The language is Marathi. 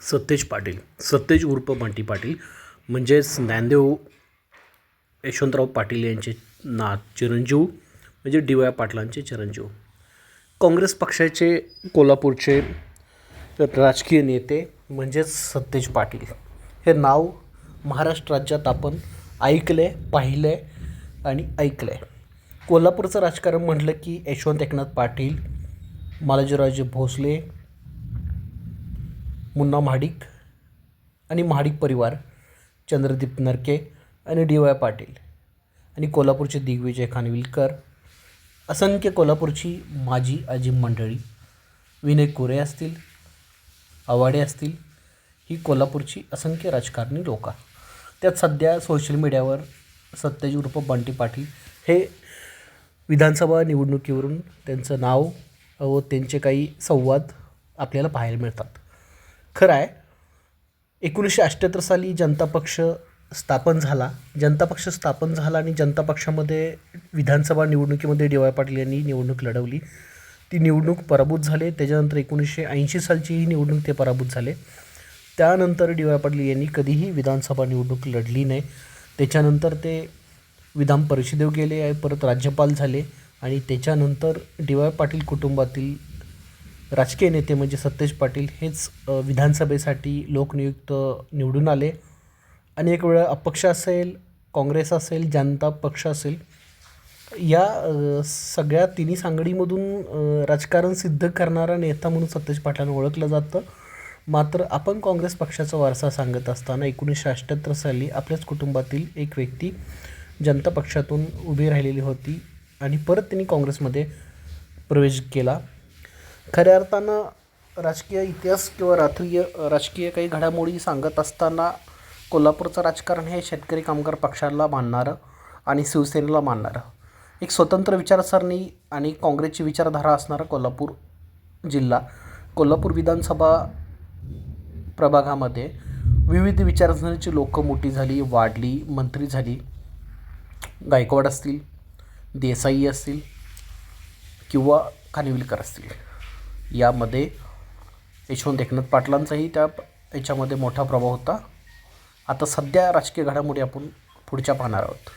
सतेज पाटील सतेज उर्फ बंटी पाटील म्हणजेच ज्ञानदेव यशवंतराव पाटील यांचे ना चिरंजीव म्हणजे डी वाय पाटलांचे चिरंजीव. काँग्रेस पक्षाचे कोल्हापूरचे राजकीय नेते म्हणजेच सतेज पाटील. हे नाव महाराष्ट्र राज्यात आपण ऐकले पाहिले आणि ऐकले. कोल्हापूरचं राजकारण म्हटलं की यशवंत एकनाथ पाटील मालाजीरावजे भोसले मुन्ना महाडिक आणि महाडिक परिवार चंद्रदीप नरके आणि डी वाय पाटील आणि कोल्हापूरचे दिग्विजय खानविलकर असंख्य कोल्हापूरची माजी आजी मंडळी विनय कोरे असतील आवाडे असतील ही कोल्हापूरची असंख्य राजकारणी लोक त्यात सध्या सोशल मीडियावर सत्यज उर्फ बंटी पाटील हे विधानसभा निवडणुकीवरून त्यांचं नाव व त्यांचे काही संवाद आपल्याला पाहायला मिळतात. खरं आहे एकोणीसशे अठ्ठ्याहत्तर साली जनता पक्ष स्थापन झाला. जनता पक्ष स्थापन झाला आणि जनता पक्षामध्ये विधानसभा निवडणुकीमध्ये डी वाय पाटील यांनी निवडणूक लढवली. ती निवडणूक पराभूत झाले. त्याच्यानंतर एकोणीसशे ऐंशी सालची ही निवडणूक ते पराभूत झाले. त्यानंतर डी वाय पाटील यांनी कधीही विधानसभा निवडणूक लढली नाही. त्याच्यानंतर ते विधान परिषदेव गेले आहे परत राज्यपाल झाले आणि त्याच्यानंतर डी वाय पाटील कुटुंबातील राजकीय नेते म्हणजे सतेज पाटील हेच विधानसभेसाठी लोकनियुक्त निवडून आले. अनेक वेळा अपक्ष असेल काँग्रेस असेल जनता पक्ष असेल या सगळ्या तिन्ही सांगडीमधून राजकारण सिद्ध करणारा नेता म्हणून सतेज पाटलांना ओळखलं जातं. मात्र आपण काँग्रेस पक्षाचा वारसा सांगत असताना एकोणीसशे अठ्ठ्याहत्तर साली आपल्याच कुटुंबातील एक व्यक्ती जनता पक्षातून उभी राहिलेली होती आणि परत त्यांनी काँग्रेसमध्ये प्रवेश केला. खऱ्या अर्थानं राजकीय इतिहास किंवा राजकीय राजकीय काही घडामोडी सांगत असताना कोल्हापूरचं राजकारण हे शेतकरी कामगार पक्षाला मानणारं आणि शिवसेनेला मानणारं. एक स्वतंत्र विचारसरणी आणि काँग्रेसची विचारधारा असणारा कोल्हापूर जिल्हा कोल्हापूर विधानसभा प्रभागामध्ये विविध विचारसरणीची लोकं मोठी झाली वाढली मंत्री झाली. गायकवाड असतील देसाई असतील किंवा खानिविलकर असतील. यामध्ये यशवंत एकनाथ पाटलांचाही त्या याच्यामध्ये मोठा प्रभाव होता. आता सध्या राजकीय घडामोडी आपण पुढच्या पाहणार आहोत.